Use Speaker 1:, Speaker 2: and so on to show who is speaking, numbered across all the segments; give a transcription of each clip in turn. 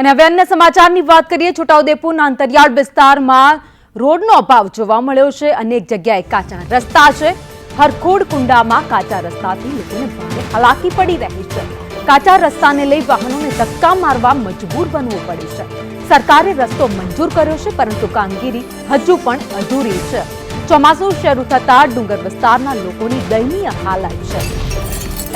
Speaker 1: અને હવે અન્ય સમાચારની વાત કરીએ, છોટાઉદેપુરના અંતરિયાળ વિસ્તારમાં રોડનો અભાવ જોવા મળ્યો છે. અનેક જગ્યાએ કાચા રસ્તા છે. હરખોડ કુંડામાં કાચા રસ્તાથી લોકોને ભારે હાલાકી પડી રહી છે. કાચા રસ્તાને લઈ વાહનોને ધક્કા મારવા મજબૂર બનવું પડે છે. સરકારે રસ્તો મંજૂર કર્યો છે, પરંતુ કામગીરી હજુ પણ અધૂરી છે. ચોમાસું શરૂ થતા ડુંગર વિસ્તારના લોકોની દયનીય હાલત છે.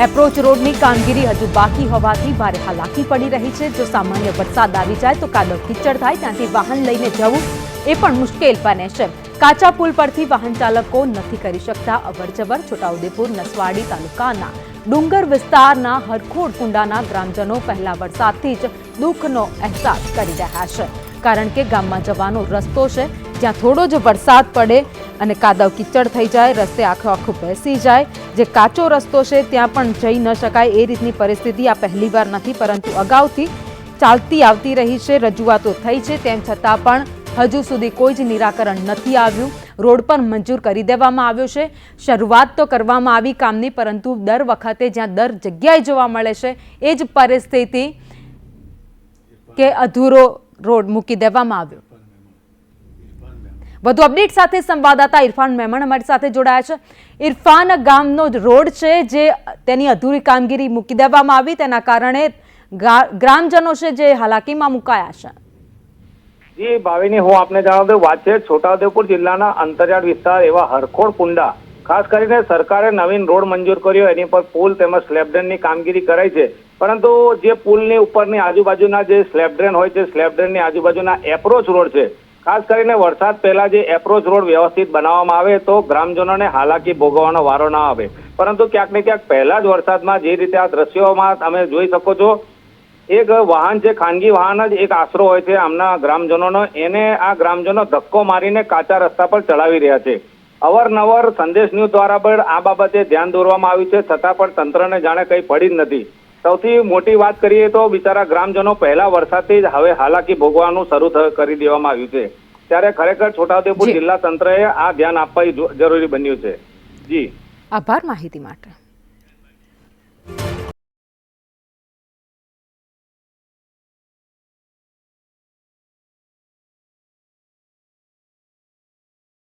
Speaker 1: એપ્રોચ રોડની કામગીરી હજુ બાકી હોવાથી ભારે હાલાકી પડી રહી છે. જો સામાન્ય વરસાદ આવી જાય તો કાદવ કીચડ થાય, ત્યાંથી વાહન લઈને જવું એ પણ મુશ્કેલ બને છે. કાચા પુલ પરથી વાહન ચાલકો નથી કરી શકતા. અવરજવર છોટાઉદેપુર, નસવાડી તાલુકાના ડુંગર વિસ્તારના હરખોડ કુંડાના ગ્રામજનો પહેલા વરસાદથી જ દુઃખનો અહેસાસ કરી રહ્યા છે. કારણ કે ગામમાં જવાનો રસ્તો છે. જ્યાં થોડો જ વરસાદ પડે અને કાદવ કીચડ થઈ જાય, રસ્તે આખો આખું બેસી જાય. જે કાચો રસ્તો છે, ત્યાં પણ જઈ ન શકાય એ રીતની પરિસ્થિતિ આ પહેલીવાર નથી, પરંતુ અગાઉથી ચાલતી આવતી રહી છે, રજૂઆતો થઈ છે, તેમ છતાં પણ હજુ સુધી કોઈ જ નિરાકરણ નથી આવ્યું. રોડ પણ મંજૂર કરી દેવામાં આવ્યો છે. શરૂઆત તો કરવામાં આવી કામની, પરંતુ દર વખતે જ્યાં દર જગ્યાએ જોવા મળે છે, એ જ પરિસ્થિતિ કે અધૂરો રોડ મૂકી દેવામાં આવ્યો. વધુ અપડેટ સાથે સંવાદદાતા ઇરફાન મેમણ અમારી સાથે જોડાયા છે. ઇરફાન, ગામનો રોડ છે જે તેની અધૂરી કામગીરી મૂકી દેવામાં આવી. તેના કારણે ગ્રામજનો છે જે હાલાકીમાં મુકાયા છે.
Speaker 2: જી, ભાવિની, હું આપને જણાવું દઉં, વાત છે છોટાઉદેપુર જિલ્લાના અંતરિયાળ વિસ્તાર એવા હરખોડ કુંડા. ખાસ કરીને સરકારે નવીન રોડ મંજૂર કર્યો, એની પર પુલ તેમજ સ્લેબ ડ્રેનની કામગીરી કરાઈ છે. પરંતુ જે પુલની ઉપરની આજુબાજુના જે સ્લેબ ડ્રેન હોય છે સ્લેબ ડ્રેનની આજુબાજુના એપ્રોચ રોડ છે ખાસ કરીને વરસાદ પહેલા જે એપ્રોચ રોડ વ્યવસ્થિત બનાવવામાં આવે તો ગ્રામજનોને હાલાકી ભોગવવાનો વારો ના આવે. પરંતુ ક્યાંક ને ક્યાંક પહેલા જ વરસાદમાં જે રીતે આ દ્રશ્યોમાં તમે જોઈ શકો છો, એક વાહન છે, ખાનગી વાહન જ એક આશરો હોય છે આમના ગ્રામજનોનો. એને આ ગ્રામજનો ધક્કો મારીને કાચા રસ્તા પર ચડાવી રહ્યા છે. અવારનવાર સંદેશ ન્યૂઝ દ્વારા પણ આ બાબતે ધ્યાન દોરવામાં આવ્યું છે. છતાં પણ તંત્રને જાણે કંઈ પડી જ નથી. સૌથી મોટી વાત કરીએ તો બિચારા ગ્રામજનો પહેલા વરસાદથી જ હવે હાલાકી ભોગવાનું શરૂ કરી દેવામાં આવ્યું છે. ત્યારે ખરેખર છોટાઉદેપુર. જિલ્લા તંત્રએ આ ધ્યાન આપવા જરૂરી બન્યું છે. જી.
Speaker 1: આભાર માહિતી માટે.